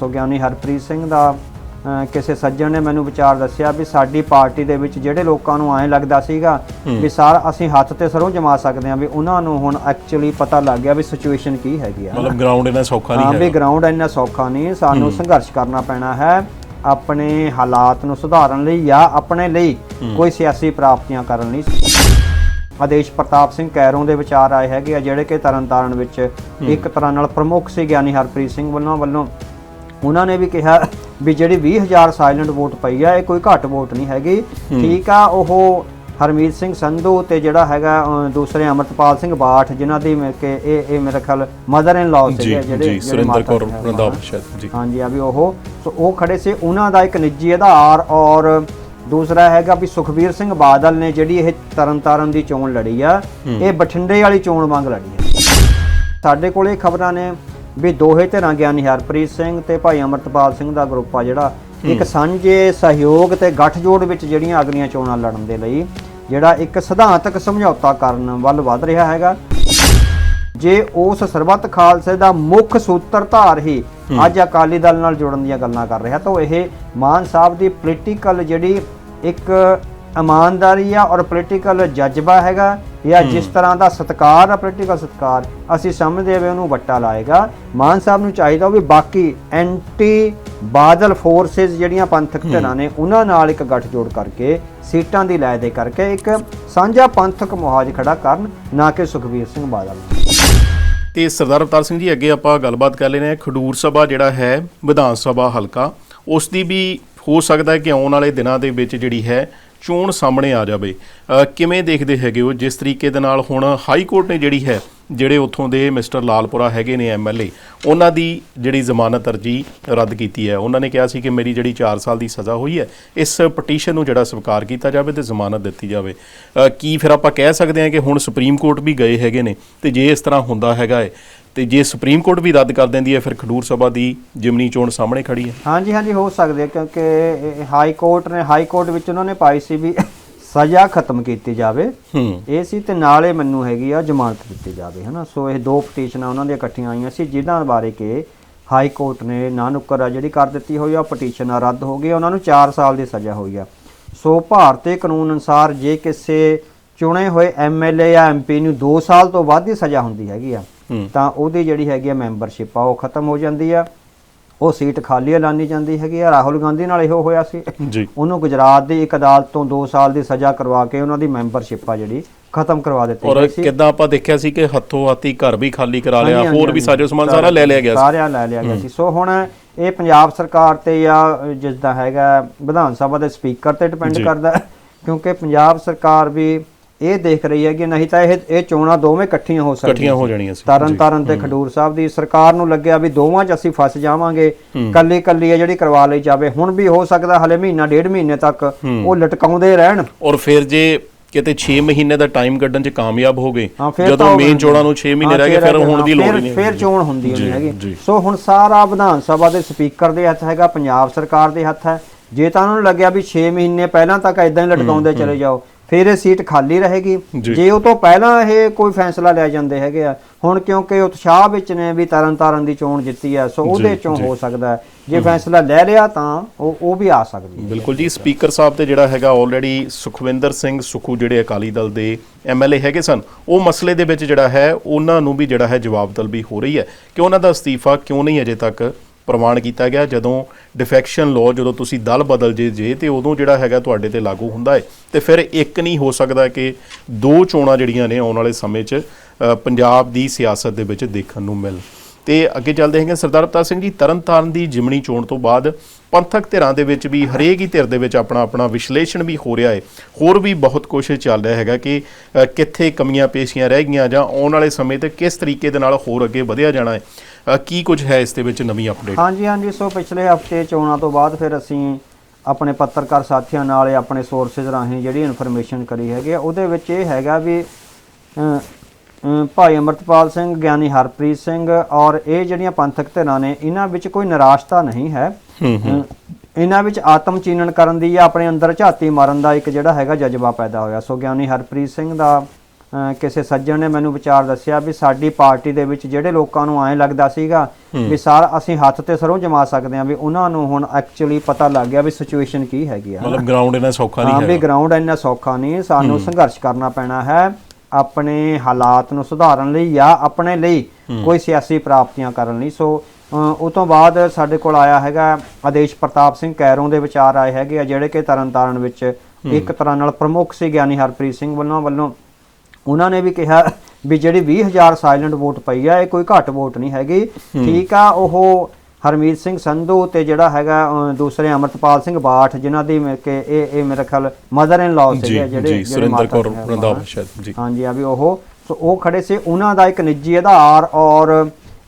ਸੋ ਗਿਆਨੀ ਹਰਪ੍ਰੀਤ ਸਿੰਘ ਦਾ ਕਿਸੇ ਸੱਜਣ ਨੇ ਮੈਨੂੰ ਵਿਚਾਰ ਦੱਸਿਆ ਵੀ ਸਾਡੀ ਪਾਰਟੀ ਦੇ ਵਿੱਚ ਜਿਹੜੇ ਲੋਕਾਂ ਨੂੰ ਐਂ ਲੱਗਦਾ ਸੀਗਾ ਵੀ ਸਾਰ ਅਸੀਂ ਹੱਥ ਤੇ ਸਰੋਂ ਜਮਾ ਸਕਦੇ ਹਾਂ ਵੀ ਉਹਨਾਂ ਨੂੰ ਹੁਣ ਐਕਚੁਅਲੀ ਪਤਾ ਲੱਗ ਗਿਆ ਵੀ ਸਿਚੁਏਸ਼ਨ ਕੀ ਹੈਗੀ ਆ। ਮਤਲਬ ਗਰਾਊਂਡ ਇਹਨਾਂ ਸੌਖਾ ਹਾਂ ਨਹੀਂ ਵੀ ਹੈ ਗਰਾਊਂਡ ਇੰਨਾ ਸੌਖਾ ਨਹੀਂ ਸਾਨੂੰ ਸੰਘਰਸ਼ ਕਰਨਾ ਪੈਣਾ ਹੈ ਆਪਣੇ ਹਾਲਾਤ ਨੂੰ ਸੁਧਾਰਨ ਲਈ ਜਾਂ ਆਪਣੇ ਲਈ ਕੋਈ ਸਿਆਸੀ ਪ੍ਰਾਪਤੀਆਂ ਕਰਨ ਲਈ। ਆਦੇਸ਼ ਪ੍ਰਤਾਪ ਸਿੰਘ ਕੈਰੋਂ ਦੇ ਵਿਚਾਰ ਆਏ ਹੈਗੇ ਆ ਜਿਹੜੇ ਕਿ ਤਰਨਤਾਰਨ ਵਿੱਚ ਇੱਕ ਤਰ੍ਹਾਂ ਨਾਲ ਪ੍ਰਮੁੱਖ ਸੀ ਗਿਆਨੀ ਹਰਪ੍ਰੀਤ ਸਿੰਘ ਵੱਲੋਂ ਵੱਲੋਂ। ਉਹਨਾਂ ਨੇ ਵੀ ਕਿਹਾ ਵੀ ਜਿਹੜੀ 20000 ਸਾਇਲੈਂਟ ਵੋਟ ਪਈ ਆ ਇਹ ਕੋਈ ਘੱਟ ਵੋਟ ਨਹੀਂ ਹੈਗੀ। ਠੀਕ ਆ ਉਹ ਹਰਮੀਤ ਸਿੰਘ ਸੰਧੂ ਤੇ ਜਿਹੜਾ ਹੈਗਾ ਦੂਸਰੇ ਅਮਰਤਪਾਲ ਸਿੰਘ ਬਾਠ ਜਿਨ੍ਹਾਂ ਦੀ ਕਿ ਇਹ ਇਹ ਮੇਰੇ ਖਿਆਲ ਮਦਰ ਇਨ ਲਾਅ ਸੀਗੇ ਜਿਹੜੇ ਜੀ ਸੁਰਿੰਦਰ ਕੌਰ ਰੰਧਾਵਾ ਸ਼ਾਇਦ ਜੀ। ਹਾਂਜੀ ਆ ਵੀ ਉਹ। ਸੋ ਉਹ ਖੜੇ ਸੀ। ਉਹਨਾਂ ਦਾ ਇੱਕ ਨਿੱਜੀ ਆਧਾਰ ਔਰ ਦੂਸਰਾ ਹੈਗਾ ਵੀ ਸੁਖਬੀਰ ਸਿੰਘ ਬਾਦਲ ਨੇ ਜਿਹੜੀ ਇਹ ਤਰਨਤਾਰਨ ਦੀ ਚੋਣ ਲੜੀ ਆ ਇਹ ਬਠਿੰਡੇ ਵਾਲੀ ਚੋਣ ਵਾਂਗ ਲੜੀ ਆ। ਸਾਡੇ ਕੋਲੇ ਖਬਰਾਂ ਨੇ। ਵੀ ਦੋਹੇ ਧਿਰਾਂ ਗਿਆਨੀ ਹਰਪ੍ਰੀਤ ਸਿੰਘ ਤੇ ਭਾਈ ਅਮਰਤਪਾਲ ਸਿੰਘ ਦਾ ਗਰੁੱਪ ਆ ਜਿਹੜਾ। ਇੱਕ ਸਾਂਝੇ ਸਹਿਯੋਗ ਤੇ ਗੱਠਜੋੜ ਵਿੱਚ ਜਿਹੜੀਆਂ ਅਗਲੀਆਂ ਚੋਣਾਂ ਲੜਨ ਦੇ ਲਈ ਜਿਹੜਾ ਇੱਕ ਸਿਧਾਂਤਕ ਸਮਝੌਤਾ ਕਰਨ ਵੱਲ ਵੱਧ ਰਿਹਾ ਹੈਗਾ। ਜੇ ਉਸ ਸਰਬੱਤ ਖਾਲਸੇ ਦਾ ਮੁੱਖ ਸੂਤਰਧਾਰ ਹੀ ਅੱਜ ਅਕਾਲੀ ਦਲ ਨਾਲ ਜੁੜਨ ਦੀਆਂ ਗੱਲਾਂ ਕਰ ਰਿਹਾ ਤਾਂ ਇਹ ਮਾਨ ਸਾਹਿਬ ਦੀ ਪੋਲੀਟੀਕਲ ਜਿਹੜੀ ਇੱਕ ਇਮਾਨਦਾਰੀ ਆ ਔਰ ਪੋਲੀਟੀਕਲ ਜਜ਼ਬਾ ਹੈਗਾ ਜਾਂ ਜਿਸ ਤਰ੍ਹਾਂ ਦਾ ਸਤਕਾਰ ਆ ਪੋਲੀਟੀਕਲ ਸਤਕਾਰ ਅਸੀਂ ਸਮਝਦੇ ਹਾਂ ਵੀ ਉਹਨੂੰ ਵੱਟਾ ਲਾਏਗਾ। ਮਾਨ ਸਾਹਿਬ ਨੂੰ ਚਾਹੀਦਾ ਵੀ ਬਾਕੀ ਐਂਟੀ ਬਾਦਲ ਫੋਰਸਸ ਜਿਹੜੀਆਂ ਪੰਥਕ ਧਿਰਾਂ ਨੇ ਉਹਨਾਂ ਨਾਲ ਇੱਕ ਗੱਠਜੋੜ ਕਰਕੇ ਸੀਟਾਂ ਦੀ ਲੈ ਦੇ ਕਰਕੇ ਇੱਕ ਸਾਂਝਾ ਪੰਥਕ ਮੁਹਾਜ ਖੜਾ ਕਰਨ ਨਾ ਕਿ ਸੁਖਬੀਰ ਸਿੰਘ ਬਾਦਲ। ਤੇ ਸਰਦਾਰ ਅਵਤਾਰ ਸਿੰਘ ਜੀ ਅੱਗੇ ਆਪਾਂ ਗੱਲਬਾਤ ਕਰ ਲੈਨੇ ਆ ਖਡੂਰ ਸਭਾ ਜਿਹੜਾ ਹੈ ਵਿਧਾਨ ਸਭਾ ਹਲਕਾ ਉਸ ਦੀ ਵੀ ਹੋ ਸਕਦਾ ਹੈ ਕਿ ਆਉਣ ਵਾਲੇ ਦਿਨਾਂ ਦੇ ਵਿੱਚ ਜਿਹੜੀ ਹੈ ਚੋਣ ਸਾਹਮਣੇ ਆ ਜਾਵੇ। ਕਿਵੇਂ ਦੇਖਦੇ ਹੈਗੇ ਹੋ? ਜਿਸ ਤਰੀਕੇ ਦੇ ਨਾਲ ਹੁਣ ਹਾਈ ਕੋਰਟ ਨੇ ਜਿਹੜੀ ਹੈ, ਜਿਹੜੇ ਉੱਥੋਂ ਦੇ ਮਿਸਟਰ ਲਾਲਪੁਰਾ ਹੈਗੇ ਨੇ ਐਮਐਲਏ ਉਹਨਾਂ ਦੀ ਜਿਹੜੀ ਜ਼ਮਾਨਤ ਅਰਜੀ ਰੱਦ ਕੀਤੀ ਹੈ। ਉਹਨਾਂ ਨੇ ਕਿਹਾ ਸੀ ਕਿ ਮੇਰੀ ਜਿਹੜੀ 4 ਸਾਲ ਦੀ ਸਜ਼ਾ ਹੋਈ ਹੈ, ਇਸ ਪਟੀਸ਼ਨ ਨੂੰ ਜਿਹੜਾ ਸਵੀਕਾਰ ਕੀਤਾ ਜਾਵੇ ਤੇ ਜ਼ਮਾਨਤ ਦਿੱਤੀ ਜਾਵੇ। ਕੀ ਫਿਰ ਆਪਾਂ ਕਹਿ ਸਕਦੇ ਹਾਂ ਕਿ ਹੁਣ ਸੁਪਰੀਮ ਕੋਰਟ ਵੀ ਗਏ ਹੈਗੇ ਨੇ ਤੇ ਜੇ ਇਸ ਤਰ੍ਹਾਂ ਹੁੰਦਾ ਹੈਗਾ ਹੈ ਤੇ ਜੇ ਸੁਪਰੀਮ ਕੋਰਟ ਵੀ ਰੱਦ ਕਰ ਦਿੰਦੀ ਹੈ ਫਿਰ ਖਡੂਰ ਸਭਾ ਦੀ ਜਿਮਨੀ ਚੋਣ ਸਾਹਮਣੇ ਖੜੀ ਹੈ। ਹਾਂਜੀ ਹਾਂਜੀ ਹੋ ਸਕਦੇ ਆ, ਕਿਉਂਕਿ ਹਾਈ ਕੋਰਟ ਨੇ ਹਾਈ ਕੋਰਟ ਵਿੱਚ ਉਹਨਾਂ ਨੇ ਪਾਈ ਸੀ ਵੀ ਸਜ਼ਾ ਖਤਮ ਕੀਤੀ ਜਾਵੇ। ਹੂੰ। ਇਹ ਸੀ ਤੇ ਨਾਲੇ ਮੈਨੂੰ ਹੈਗੀ ਆ ਜ਼ਮਾਨਤ ਦਿੱਤੀ ਜਾਵੇ ਹਨਾ। ਸੋ ਇਹ ਦੋ ਪਟੀਸ਼ਨਾਂ ਉਹਨਾਂ ਦੀਆਂ ਇਕੱਠੀਆਂ ਆਈਆਂ ਸੀ ਜਿਨ੍ਹਾਂ ਬਾਰੇ ਕਿ ਹਾਈ ਕੋਰਟ ਨੇ ਨਾ ਨੁੱਕਰ ਆ ਜਿਹੜੀ ਕਰ ਦਿੱਤੀ ਹੋਈ ਆ ਪਟੀਸ਼ਨ ਰੱਦ ਹੋ ਗਈ ਉਹਨਾਂ ਨੂੰ 4 ਸਾਲ ਦੀ ਸਜ਼ਾ ਹੋਈ ਆ। ਸੋ ਭਾਰਤੀ ਕਾਨੂੰਨ ਅਨੁਸਾਰ ਜੇ ਕਿਸੇ ਚੁਣੇ ਹੋਏ ਐਮਐਲਏ ਜਾਂ ਐਮਪੀ ਨੂੰ 2 ਸਾਲ ਤੋਂ ਵੱਧ ਦੀ ਸਜ਼ਾ ਹੁੰਦੀ ਹੈਗੀ ਆ ਤਾਂ ਉਹਦੀ ਜਿਹੜੀ ਹੈਗੀ ਆ ਮੈਂਬਰਸ਼ਿਪ ਆ ਉਹ ਖਤਮ ਹੋ ਜਾਂਦੀ ਆ। ਉਹ ਸੀਟ ਖਾਲੀ ਐਲਾਨੀ ਜਾਂਦੀ ਹੈਗੀ ਆ। ਰਾਹੁਲ ਗਾਂਧੀ ਨਾਲ ਇਹੋ ਹੋਇਆ ਸੀ। ਜੀ। ਉਹਨੂੰ ਗੁਜਰਾਤ ਦੀ ਇੱਕ ਅਦਾਲਤ ਤੋਂ 2 ਸਾਲ ਦੀ ਸਜ਼ਾ ਕਰਵਾ ਕੇ ਉਹਨਾਂ ਦੀ ਮੈਂਬਰਸ਼ਿਪ ਆ ਜਿਹੜੀ ਖਤਮ ਕਰਵਾ ਦਿੱਤੀ ਔਰ ਗਈ ਸੀ। ਕਿੱਦਾਂ ਆਪਾਂ ਦੇਖਿਆ ਸੀ ਕਿ ਹੱਥੋਂ ਹੱਥੀ ਘਰ ਵੀ ਖਾਲੀ ਕਰਾ ਲਿਆ ਹੋਰ ਵੀ ਸਾਜੋ ਸਮਾਨ ਸਾਰਾ ਲੈ ਲਿਆ ਗਿਆ ਸੀ। ਸਾਰਿਆਂ ਲੈ ਲਿਆ ਗਿਆ ਸੀ। ਸੋ ਹੁਣ ਇਹ ਪੰਜਾਬ ਸਰਕਾਰ ਤੇ ਜਾਂ ਜਿਸ ਦਾ ਹੈਗਾ ਵਿਧਾਨ ਸਭਾ ਦੇ ਸਪੀਕਰ ਤੇ ਡਿਪੈਂਡ। ਕਰਦਾ ਕਿਉਂਕਿ ਪੰਜਾਬ ਸਰਕਾਰ ਵੀ ਇਹ ਦੇਖ ਰਹੀ ਹੈ ਕਿ ਨਹੀਂ ਤਾਂ ਇਹ ਇਹ ਚੋਣਾਂ ਦੋਵੇਂ ਇਕੱਠੀਆਂ ਹੋ ਸਕਦੀਆਂ ਇਕੱਠੀਆਂ ਹੋ ਜਾਣੀਆਂ ਸੀ। ਤਰਨ ਤਾਰਨ ਤੇ ਖਡੂਰ ਸਾਹਿਬ ਦੀ ਸਰਕਾਰ ਨੂੰ ਲੱਗਿਆ ਵੀ ਦੋਵਾਂ 'ਚ ਅਸੀਂ ਫਸ ਜਾਵਾਂਗੇ। ਕੱਲੀ ਕੱਲੀ ਹੈ ਜਿਹੜੀ ਕਰਵਾ ਲਈ ਜਾਵੇ ਹੁਣ ਵੀ ਹੋ ਸਕਦਾ ਹਲੇ ਮਹੀਨਾ ਡੇਢ ਮਹੀਨੇ ਤੱਕ ਉਹ ਲਟਕਾਉਂਦੇ ਰਹਿਣ। ਔਰ ਫਿਰ ਜੇ ਕਿਤੇ 6 ਮਹੀਨੇ ਦਾ ਟਾਈਮ ਕੱਢਣ 'ਚ ਕਾਮਯਾਬ ਹੋ ਗਏ ਜਦੋਂ ਮੇਨ ਚੋਣਾਂ ਨੂੰ। 6 ਮਹੀਨੇ ਰਹਿ ਗਏ ਫਿਰ ਹੁਣ ਦੀ ਲੋੜ ਨਹੀਂ ਫਿਰ ਚੋਣ ਹੁੰਦੀ ਨਹੀਂ ਹੈਗੀ। ਸੋ ਹੁਣ ਸਾਰਾ ਵਿਧਾਨ ਸਭਾ ਦੇ ਸਪੀਕਰ ਦੇ ਹੱਥ ਹੈਗਾ ਪੰਜਾਬ ਸਰਕਾਰ ਦੇ ਹੱਥ ਹੈ। ਜੇ ਤਾਂ ਉਹਨਾਂ ਨੂੰ ਲੱਗਿਆ ਵੀ 6 ਮਹੀਨੇ ਪਹਿਲਾਂ ਤੱਕ ਇਦਾਂ ਹੀ ਲਟਕਾਉਂਦੇ ਚਲੇ ਜਾਓ ਫਿਰ ਇਹ ਸੀਟ ਖਾਲੀ ਰਹੇਗੀ। ਜੀ। ਉਹ ਤੋਂ ਪਹਿਲਾਂ ਇਹ ਕੋਈ ਫੈਸਲਾ ਲਿਆ ਜਾਂਦੇ ਹੈਗੇ ਆ ਹੁਣ ਕਿਉਂਕਿ ਉਤਸ਼ਾਹ ਵਿੱਚ ਨੇ ਵੀ ਤਰਨ ਤਾਰਨ ਦੀ ਚੋਣ ਜਿੱਤੀ ਆ ਸੋ ਉਹਦੇ ਚੋਂ ਹੋ ਸਕਦਾ। ਜੇ ਫੈਸਲਾ ਲੈ ਲਿਆ ਤਾਂ ਉਹ ਉਹ ਵੀ ਆ ਸਕਦੀ ਹੈ। ਬਿਲਕੁਲ ਜੀ ਸਪੀਕਰ ਸਾਹਿਬ ਤੇ ਜਿਹੜਾ ਹੈਗਾ ਆਲਰੇਡੀ ਸੁਖਵਿੰਦਰ ਸਿੰਘ ਸੁਖੂ ਜਿਹੜੇ ਅਕਾਲੀ ਦਲ ਦੇ ਐਮਐਲਏ ਹੈਗੇ ਸਨ ਉਹ ਮਸਲੇ ਦੇ ਵਿੱਚ ਜਿਹੜਾ ਹੈ ਉਹਨਾਂ ਨੂੰ ਵੀ ਜਿਹੜਾ ਹੈ ਜਵਾਬ ਤਲਬੀ ਹੋ ਰਹੀ ਹੈ। ਕਿ ਉਹਨਾਂ ਦਾ ਅਸਤੀਫਾ ਕਿਉਂ ਨਹੀਂ ਅਜੇ ਤੱਕ ਪ੍ਰਵਾਨ ਕੀਤਾ ਗਿਆ ਜਦੋਂ ਡਿਫੈਕਸ਼ਨ ਲਾਅ ਜਦੋਂ ਤੁਸੀਂ ਦਲ ਬਦਲ ਜੇ ਜੇ ਤੇ ਉਦੋਂ ਜਿਹੜਾ ਹੈਗਾ ਤੁਹਾਡੇ ਤੇ ਲਾਗੂ ਹੁੰਦਾ ਹੈ। ਤੇ ਫਿਰ ਇੱਕ ਨਹੀਂ ਹੋ ਸਕਦਾ ਕਿ ਦੋ ਚੋਣਾਂ ਜਿਹੜੀਆਂ ਨੇ ਆਉਣ ਵਾਲੇ ਸਮੇਂ 'ਚ ਪੰਜਾਬ ਦੀ ਸਿਆਸਤ ਦੇ ਵਿੱਚ ਦੇਖਣ ਨੂੰ ਮਿਲ। ਤੇ ਅੱਗੇ ਚੱਲਦੇ ਹੈਗੇ ਸਰਦਾਰ ਅਵਤਾਰ ਸਿੰਘ ਜੀ, ਤਰਨਤਾਰਨ ਦੀ ਜਿਮਣੀ ਚੋਣ ਤੋਂ ਬਾਅਦ ਪੰਥਕ ਧਿਰਾਂ ਦੇ ਵਿੱਚ ਵੀ, ਹਰੇਕ ਹੀ ਧਿਰ ਦੇ ਵਿੱਚ ਆਪਣਾ ਆਪਣਾ ਵਿਸ਼ਲੇਸ਼ਣ ਵੀ ਹੋ ਰਿਹਾ ਹੈ। ਹੋਰ ਵੀ ਬਹੁਤ ਕੁਝ ਚੱਲ ਰਿਹਾ ਹੈਗਾ ਕਿ ਕਿੱਥੇ ਕਮੀਆਂ ਪੇਸ਼ੀਆਂ ਰਹਿ ਗਈਆਂ ਜਾਂ ਆਉਣ ਵਾਲੇ ਸਮੇਂ ਤੇ ਕਿਸ ਤਰੀਕੇ ਦੇ ਨਾਲ ਹੋਰ ਅੱਗੇ ਵਧਿਆ ਜਾਣਾ ਹੈ। ਕੀ ਕੁਝ ਹੈ ਇਸ ਦੇ ਵਿੱਚ ਨਵੀਂ ਅਪਡੇਟ ਹਾਂਜੀ ਹਾਂਜੀ ਸੋ ਪਿਛਲੇ ਹਫ਼ਤੇ ਚੋਣਾਂ ਤੋਂ ਬਾਅਦ ਫਿਰ ਅਸੀਂ ਆਪਣੇ ਪੱਤਰਕਾਰ ਸਾਥੀਆਂ ਨਾਲ ਆਪਣੇ ਸੋਰਸਸ ਰਾਹੀਂ ਜਿਹੜੀ ਇਨਫੋਰਮੇਸ਼ਨ ਕਰੀ ਹੈਗੀ ਆ, ਉਹਦੇ ਵਿੱਚ ਇਹ ਹੈਗਾ ਵੀ ਭਾਈ ਅਮਰਤਪਾਲ ਸਿੰਘ ਗਿਆਨੀ ਹਰਪ੍ਰੀਤ ਸਿੰਘ ਔਰ ਇਹ ਜਿਹੜੀਆਂ ਪੰਥਕ ਧਿਰਾਂ ਨੇ ਇਹਨਾਂ ਵਿੱਚ ਕੋਈ ਨਿਰਾਸ਼ਤਾ ਨਹੀਂ ਹੈ। ਇਹਨਾਂ ਵਿੱਚ ਆਤਮ ਚੀਨਨ ਕਰਨ ਦੀ ਜਾਂ ਆਪਣੇ ਅੰਦਰ ਝਾਤੀ ਮਾਰਨ ਦਾ ਇੱਕ ਜਿਹੜਾ ਹੈਗਾ ਜਜ਼ਬਾ ਪੈਦਾ ਹੋਇਆ। ਸੋ ਗਿਆਨੀ ਹਰਪ੍ਰੀਤ ਸਿੰਘ ਦਾ ਕਿਸੇ ਸੱਜਣ ਨੇ ਮੈਨੂੰ ਵਿਚਾਰ ਦੱਸਿਆ ਵੀ ਸਾਡੀ ਪਾਰਟੀ ਦੇ ਵਿੱਚ ਜਿਹੜੇ ਲੋਕਾਂ ਨੂੰ ਐਂ ਲੱਗਦਾ ਸੀਗਾ ਵੀ ਸਾਰ ਅਸੀਂ ਹੱਥ ਤੇ ਸਰੋਂ ਜਮਾ ਸਕਦੇ ਹਾਂ ਵੀ ਉਹਨਾਂ ਨੂੰ ਹੁਣ ਐਕਚੁਅਲੀ ਪਤਾ ਲੱਗ ਗਿਆ ਵੀ ਸਿਚੁਏਸ਼ਨ ਕੀ ਹੈਗੀ ਆ। ਮਤਲਬ ਗਰਾਊਂਡ ਇਹਨਾਂ ਸੌਖਾ ਹਾਂ ਨਹੀਂ ਵੀ ਗਰਾਊਂਡ ਇੰਨਾ ਸੌਖਾ ਨਹੀਂ ਸਾਨੂੰ ਸੰਘਰਸ਼ ਕਰਨਾ ਪੈਣਾ ਹੈ ਆਪਣੇ ਹਾਲਾਤ ਨੂੰ ਸੁਧਾਰਨ ਲਈ ਜਾਂ ਆਪਣੇ ਲਈ ਕੋਈ ਸਿਆਸੀ ਪ੍ਰਾਪਤੀਆਂ ਕਰਨ ਲਈ। ਸੋ ਉਹ ਤੋਂ ਬਾਅਦ ਸਾਡੇ ਕੋਲ ਆਇਆ ਹੈਗਾ ਆਦੇਸ਼ ਪ੍ਰਤਾਪ ਸਿੰਘ ਕੈਰੋਂ ਦੇ ਵਿਚਾਰ ਆਏ ਹੈਗੇ ਆ ਜਿਹੜੇ ਕਿ ਤਰਨਤਾਰਨ ਵਿੱਚ ਇੱਕ ਤਰ੍ਹਾਂ ਨਾਲ ਪ੍ਰਮੁੱਖ ਸੀ ਗਿਆਨੀ ਹਰਪ੍ਰੀਤ ਸਿੰਘ ਵੱਲੋਂ ਵੱਲੋਂ ਉਹਨਾਂ ਨੇ ਵੀ ਕਿਹਾ ਵੀ ਜਿਹੜੀ 20000 ਸਾਇਲੈਂਟ ਵੋਟ ਪਈ ਆ ਇਹ ਕੋਈ ਘੱਟ ਵੋਟ ਨਹੀਂ ਹੈਗੀ। ਠੀਕ ਆ ਉਹ ਹਰਮੀਤ ਸਿੰਘ ਸੰਧੂ ਤੇ ਜਿਹੜਾ ਹੈਗਾ ਦੂਸਰੇ ਅਮਰਤਪਾਲ ਸਿੰਘ ਬਾਠ ਜਿਨ੍ਹਾਂ ਦੀ ਕਿ ਇਹ ਇਹ ਮੇਰੇ ਖਿਆਲ ਮਦਰ ਇਨ ਲਾਅ ਸੀਗੇ ਜਿਹੜੇ ਸੁਰਿੰਦਰ ਕੌਰ ਰੰਧਾਵਾ ਸ਼ਾਇਦ ਜੀ। ਹਾਂਜੀ ਆ ਵੀ ਉਹ। ਸੋ ਉਹ ਖੜੇ ਸੀ। ਉਹਨਾਂ ਦਾ ਇੱਕ ਨਿੱਜੀ ਆਧਾਰ ਔਰ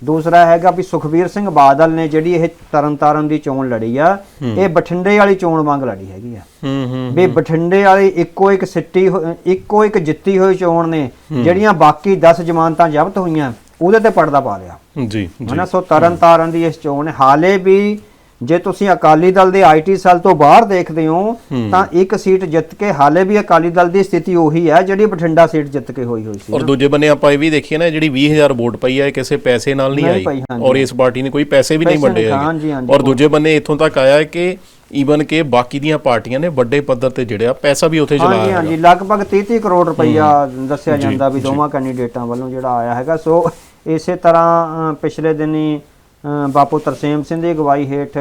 ਦੂਸਰਾ ਹੈਗਾ ਵੀ ਸੁਖਬੀਰ ਸਿੰਘ ਬਾਦਲ ਨੇ ਜਿਹੜੀ ਇਹ ਤਰਨਤਾਰਨ ਦੀ ਚੋਣ ਲੜੀ ਆ ਇਹ ਬਠਿੰਡੇ ਵਾਲੀ ਚੋਣ ਵਾਂਗ ਲੜੀ ਹੈਗੀ ਆ। ਹੂੰ ਹੂੰ ਵੀ ਬਠਿੰਡੇ ਵਾਲੀ ਇੱਕੋ ਇੱਕ ਸਿੱਟੀ ਇੱਕੋ ਇੱਕ ਜਿੱਤੀ ਹੋਈ ਚੋਣ ਨੇ ਜਿਹੜੀਆਂ ਬਾਕੀ 10 ਜ਼ਮਾਨਤਾਂ ਜ਼ਬਤ ਹੋਈਆਂ ਉਹਦੇ ਤੇ ਪਰਦਾ ਪਾ ਲਿਆ। ਜੀ ਹਨਾ ਸੋ ਤਰਨਤਾਰਨ ਦੀ ਇਸ ਚੋਣ। ਹਾਲੇ ਵੀ ਜੇ ਤੁਸੀਂ ਅਕਾਲੀ ਦਲ ਦੇ ਆਈਟੀ ਸੈੱਲ ਤੋਂ ਬਾਹਰ ਦੇਖਦੇ ਹੋ ਤਾਂ ਇੱਕ ਸੀਟ ਜਿੱਤ ਕੇ ਹਾਲੇ ਵੀ ਅਕਾਲੀ ਦਲ ਦੀ ਸਥਿਤੀ ਉਹੀ ਹੈ ਜਿਹੜੀ ਬਠਿੰਡਾ ਸੀਟ ਜਿੱਤ ਕੇ ਹੋਈ ਹੋਈ ਸੀ। ਔਰ ਦੂਜੇ ਬੰਨੇ ਆਪਾਂ ਇਹ ਵੀ ਦੇਖੀਏ ਨਾ ਜਿਹੜੀ 20000 ਵੋਟ ਪਈ ਹੈ ਕਿਸੇ ਪੈਸੇ ਨਾਲ ਨਹੀਂ ਆਈ। ਹਾਂਜੀ। ਔਰ ਇਸ ਪਾਰਟੀ ਨੇ ਕੋਈ ਪੈਸੇ ਵੀ ਨਹੀਂ ਵੰਡੇ ਹੈਗੇ। ਹਾਂਜੀ, ਹਾਂਜੀ। ਔਰ ਦੂਜੇ ਬੰਨੇ ਇੱਥੋਂ ਤੱਕ ਆਇਆ ਹੈ ਕਿ ਈਵਨ ਕਿ ਬਾਕੀ ਦੀਆਂ ਪਾਰਟੀਆਂ ਨੇ ਵੱਡੇ ਪੱਧਰ ਤੇ ਜਿਹੜਿਆ ਪੈਸਾ ਵੀ ਉੱਥੇ ਹਾਂਜੀ ਚਲਾਇਆ ਹਾਂਜੀ ਲਗਭਗ 30 ਕਰੋੜ ਰੁਪਈਆ ਦੱਸਿਆ ਜਾਂਦਾ ਵੀ ਦੋਵਾਂ ਕੈਂਡੀਡੇਟਾਂ ਵੱਲੋਂ ਜਿਹੜਾ ਆਇਆ ਹੈਗਾ। ਸੋ ਇਸੇ ਤਰ੍ਹਾਂ ਪਿਛਲੇ ਦਿਨੀ ਬਾਪੂ ਤਰਸੇਮ ਸਿੰਘ ਦੀ ਅਗਵਾਈ ਹੇਠ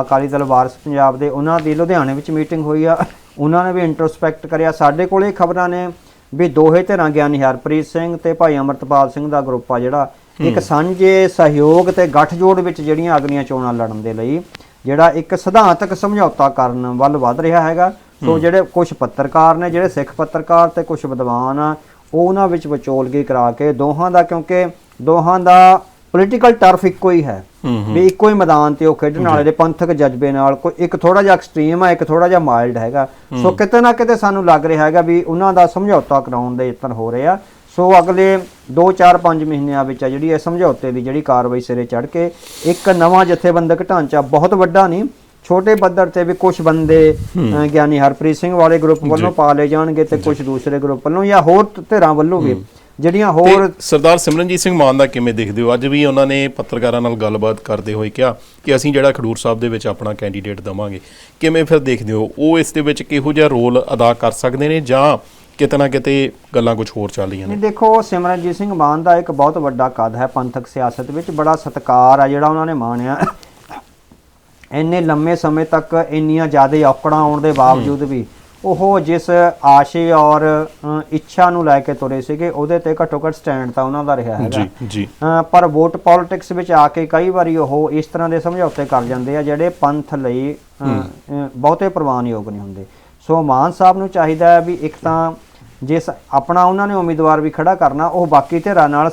ਅਕਾਲੀ ਦਲ ਵਾਰਸ ਪੰਜਾਬ ਦੇ ਉਹਨਾਂ ਦੀ ਲੁਧਿਆਣੇ ਵਿੱਚ ਮੀਟਿੰਗ ਹੋਈ ਆ। ਉਹਨਾਂ ਨੇ ਵੀ ਇੰਟਰੋਸਪੈਕਟ ਕਰਿਆ। ਸਾਡੇ ਕੋਲੇ ਖਬਰਾਂ ਨੇ ਵੀ ਦੋਹੇ ਧਿਰਾਂ ਗਿਆਨੀ ਹਰਪ੍ਰੀਤ ਸਿੰਘ ਤੇ ਭਾਈ ਅਮਰਤਪਾਲ ਸਿੰਘ ਦਾ ਗਰੁੱਪ ਆ ਜਿਹੜਾ। ਇੱਕ ਸਾਂਝੇ ਸਹਿਯੋਗ ਤੇ ਗੱਠਜੋੜ ਵਿੱਚ ਜਿਹੜੀਆਂ ਅਗਲੀਆਂ ਚੋਣਾਂ ਲੜਨ ਦੇ ਲਈ ਜਿਹੜਾ ਇੱਕ ਸਿਧਾਂਤਕ ਸਮਝੌਤਾ ਕਰਨ ਵੱਲ ਵੱਧ ਰਿਹਾ ਹੈਗਾ। ਸੋ ਜਿਹੜੇ ਕੁਝ ਪੱਤਰਕਾਰ ਨੇ ਜਿਹੜੇ ਸਿੱਖ ਪੱਤਰਕਾਰ ਤੇ ਕੁਝ ਵਿਦਵਾਨ ਆ ਉਹ ਉਹਨਾਂ ਵਿੱਚ ਵਿਚੋਲਗੀ ਕਰਾ ਕੇ ਦੋਹਾਂ ਦਾ ਕਿਉਂਕਿ ਦੋਹਾਂ ਦਾ ਪੋਲੀਟੀਕਲ ਟਰਫ ਇੱਕੋ ਹੀ ਹੈ। ਵੀ ਇੱਕੋ ਹੀ ਮੈਦਾਨ ਤੇ ਉਹ ਖੇਡਣ ਵਾਲੇ ਦੇ ਪੰਥਕ ਜਜ਼ਬੇ ਨਾਲ ਕੋਈ ਇੱਕ ਥੋੜਾ ਜਿਹਾ ਐਕਸਟ੍ਰੀਮ ਆ ਇੱਕ ਥੋੜਾ ਜਿਹਾ ਮਾਈਲਡ ਹੈਗਾ। ਸੋ ਕਿਤੇ ਨਾ ਕਿਤੇ ਸਾਨੂੰ ਲੱਗ ਰਿਹਾ ਹੈਗਾ ਵੀ ਉਹਨਾਂ ਦਾ ਸਮਝੌਤਾ ਕਰਾਉਣ ਦੇ ਯਤਨ ਹੋ ਰਹੇ ਆ। ਸੋ ਅਗਲੇ 2 4 5 ਮਹੀਨਿਆਂ ਵਿੱਚ ਆ ਜਿਹੜੀ ਇਹ ਸਮਝੌਤੇ ਦੀ ਜਿਹੜੀ ਕਾਰਵਾਈ ਸਿਰੇ ਚੜ ਕੇ ਇੱਕ ਨਵਾਂ ਜਥੇਬੰਦਕ ਢਾਂਚਾ ਬਹੁਤ ਵੱਡਾ ਨਹੀਂ ਛੋਟੇ ਪੱਧਰ ਤੇ ਵੀ ਕੁਝ ਬੰਦੇ ਗਿਆਨੀ ਹਰਪ੍ਰੀਤ ਸਿੰਘ ਵਾਲੇ ਗਰੁੱਪ ਵੱਲੋਂ ਪਾ ਲਏ ਜਾਣਗੇ ਤੇ ਕੁਝ ਦੂਸਰੇ ਗਰੁੱਪ ਵੱਲੋਂ ਜਾਂ ਹੋਰ ਧਿਰਾਂ ਵੱਲੋਂ ਵੀ। ਜਿਹੜੀਆਂ ਹੋਰ ਸਰਦਾਰ ਸਿਮਰਨਜੀਤ ਸਿੰਘ ਮਾਨ ਦਾ ਕਿਵੇਂ ਦੇਖਦੇ ਹੋ? ਅੱਜ ਵੀ ਉਹਨਾਂ ਨੇ ਪੱਤਰਕਾਰਾਂ ਨਾਲ ਗੱਲਬਾਤ ਕਰਦੇ ਹੋਏ ਕਿਹਾ ਕਿ ਅਸੀਂ ਜਿਹੜਾ ਖਡੂਰ ਸਾਹਿਬ ਦੇ ਵਿੱਚ ਆਪਣਾ ਕੈਂਡੀਡੇਟ ਦਵਾਂਗੇ। ਕਿਵੇਂ ਫਿਰ ਦੇਖਦੇ ਹੋ? ਉਹ ਇਸ ਦੇ ਵਿੱਚ ਕਿਹੋ ਜਿਹਾ ਰੋਲ ਅਦਾ ਕਰ ਸਕਦੇ ਨੇ ਜਾਂ ਕਿਤੇ ਨਾ ਕਿਤੇ ਗੱਲਾਂ ਕੁਝ ਹੋਰ ਚੱਲ ਰਹੀਆਂ ਨੇ? ਨਹੀਂ ਦੇਖੋ ਸਿਮਰਨਜੀਤ ਸਿੰਘ ਮਾਨ ਦਾ ਇੱਕ ਬਹੁਤ ਵੱਡਾ ਕਦ ਹੈ ਪੰਥਕ ਸਿਆਸਤ ਵਿੱਚ। ਬੜਾ ਸਤਿਕਾਰ ਆ ਜਿਹੜਾ ਉਹਨਾਂ ਨੇ ਮਾਣਿਆ। ਇੰਨੇ ਲੰਮੇ ਸਮੇਂ ਤੱਕ ਇੰਨੀਆਂ ਜ਼ਿਆਦਾ ਔਕੜਾਂ ਆਉਣ ਦੇ ਬਾਵਜੂਦ ਵੀ ਉਹ ਜਿਸ ਆਸ਼ੇ ਔਰ ਇੱਛਾ ਨੂੰ ਲੈ ਕੇ ਤੁਰੇ ਸੀਗੇ ਉਹਦੇ ਤੇ ਘੱਟੋ ਘੱਟ ਸਟੈਂਡ ਤਾਂ ਉਹਨਾਂ ਦਾ ਰਿਹਾ ਹੈਗਾ। ਜੀ ਜੀ। ਪਰ ਵੋਟ ਪੋਲਿਟਿਕਸ ਵਿੱਚ ਆ ਕੇ ਕਈ ਵਾਰੀ ਉਹ ਇਸ ਤਰ੍ਹਾਂ ਦੇ ਸਮਝੌਤੇ ਕਰ ਜਾਂਦੇ ਆ ਜਿਹੜੇ ਪੰਥ ਲਈ ਬਹੁਤੇ ਪ੍ਰਵਾਨਯੋਗ ਨਹੀਂ ਹੁੰਦੇ। ਸੋ ਮਾਨ ਸਾਹਿਬ ਨੂੰ ਚਾਹੀਦਾ ਹੈ ਵੀ ਇੱਕ ਤਾਂ ਜਿਸ ਆਪਣਾ ਉਹਨਾਂ ਨੇ ਉਮੀਦਵਾਰ ਵੀ ਖੜਾ ਕਰਨਾ ਉਹ ਬਾਕੀ ਧਿਰਾਂ ਨਾਲ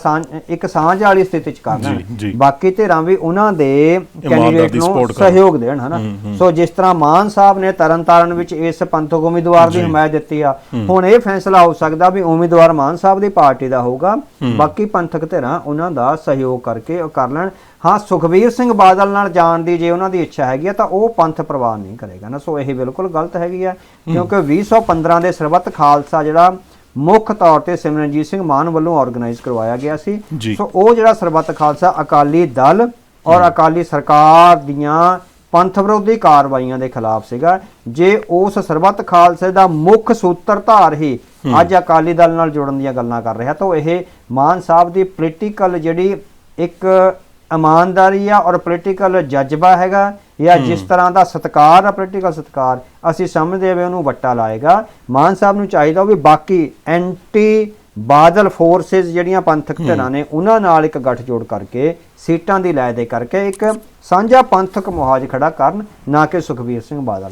ਇੱਕ ਸਾਂਝ ਵਾਲੀ ਸਥਿਤੀ ਚ ਕਰਨਾ। ਬਾਕੀ ਧਿਰਾਂ ਵੀ ਉਹਨਾਂ ਦੇ ਕੈਂਡੀਡੇਟ ਨੂੰ। ਸਹਿਯੋਗ ਦੇਣ ਹਨਾ? ਸੋ ਜਿਸ ਤਰ੍ਹਾਂ ਮਾਨ ਸਾਹਿਬ ਨੇ ਤਰਨਤਾਰਨ ਵਿੱਚ ਇਸ ਪੰਥਕ ਉਮੀਦਵਾਰ ਦੀ ਹਮਾਇਤ ਦਿੱਤੀ ਆ ਹੁਣ ਇਹ ਫੈਸਲਾ ਹੋ ਸਕਦਾ ਵੀ ਉਮੀਦਵਾਰ ਮਾਨ ਸਾਹਿਬ ਦੀ ਪਾਰਟੀ ਦਾ ਹੋਊਗਾ ਬਾਕੀ ਪੰਥਕ ਧਿਰਾਂ ਉਹਨਾਂ ਦਾ ਸਹਿਯੋਗ ਕਰਕੇ ਉਹ ਕਰ ਲੈਣ। ਹਾਂ ਸੁਖਬੀਰ ਸਿੰਘ ਬਾਦਲ ਨਾਲ ਜਾਣ ਦੀ ਜੇ ਉਹਨਾਂ ਦੀ ਇੱਛਾ ਹੈਗੀ ਆ ਤਾਂ ਉਹ ਪੰਥ ਪ੍ਰਵਾਨ ਨਹੀਂ ਕਰੇਗਾ ਨਾ। ਸੋ ਇਹ ਬਿਲਕੁਲ ਗਲਤ ਹੈਗੀ ਆ ਕਿਉਂਕਿ 2015 ਦੇ ਸਰਬੱਤ ਖਾਲਸਾ ਜਿਹੜਾ ਮੁੱਖ ਤੌਰ ਤੇ ਸਿਮਰਨਜੀਤ ਸਿੰਘ ਮਾਨ ਵੱਲੋਂ ਆਰਗੇਨਾਈਜ਼ ਕਰਵਾਇਆ ਗਿਆ ਸੀ। ਸੋ ਉਹ ਜਿਹੜਾ ਸਰਬੱਤ ਖਾਲਸਾ ਅਕਾਲੀ ਦਲ ਔਰ ਅਕਾਲੀ ਸਰਕਾਰ ਦੀਆਂ ਪੰਥ ਵਿਰੋਧੀ ਕਾਰਵਾਈਆਂ ਦੇ ਖਿਲਾਫ ਸੀਗਾ। ਜੇ ਉਸ ਸਰਬੱਤ ਖਾਲਸੇ ਦਾ ਮੁੱਖ ਸੂਤਰਧਾਰ ਹੀ ਅੱਜ ਅਕਾਲੀ ਦਲ ਨਾਲ ਜੁੜਨ ਦੀਆਂ ਗੱਲਾਂ ਕਰ ਰਿਹਾ ਤਾਂ ਇਹ ਮਾਨ ਸਾਹਿਬ ਦੀ ਪੋਲੀਟੀਕਲ ਜਿਹੜੀ ਇੱਕ ਇਮਾਨਦਾਰੀ ਆ ਔਰ ਪੋਲੀਟੀਕਲ ਜਜ਼ਬਾ ਹੈਗਾ ਜਾਂ ਜਿਸ ਤਰ੍ਹਾਂ ਦਾ ਸਤਕਾਰ ਆ ਪੋਲੀਟੀਕਲ ਸਤਕਾਰ ਅਸੀਂ ਸਮਝਦੇ ਹਾਂ ਵੀ ਉਹਨੂੰ ਵੱਟਾ ਲਾਏਗਾ। ਮਾਨ ਸਾਹਿਬ ਨੂੰ ਚਾਹੀਦਾ ਵੀ ਬਾਕੀ ਐਂਟੀ ਬਾਦਲ ਫੋਰਸਸ ਜਿਹੜੀਆਂ ਪੰਥਕ ਧਿਰਾਂ ਨੇ ਉਹਨਾਂ ਨਾਲ ਇੱਕ ਗੱਠਜੋੜ ਕਰਕੇ ਸੀਟਾਂ ਦੀ ਲੈ ਦੇ ਕਰਕੇ ਇੱਕ ਸਾਂਝਾ ਪੰਥਕ ਮੁਹਾਜ ਖੜਾ ਕਰਨ ਨਾ ਕਿ ਸੁਖਬੀਰ ਸਿੰਘ ਬਾਦਲ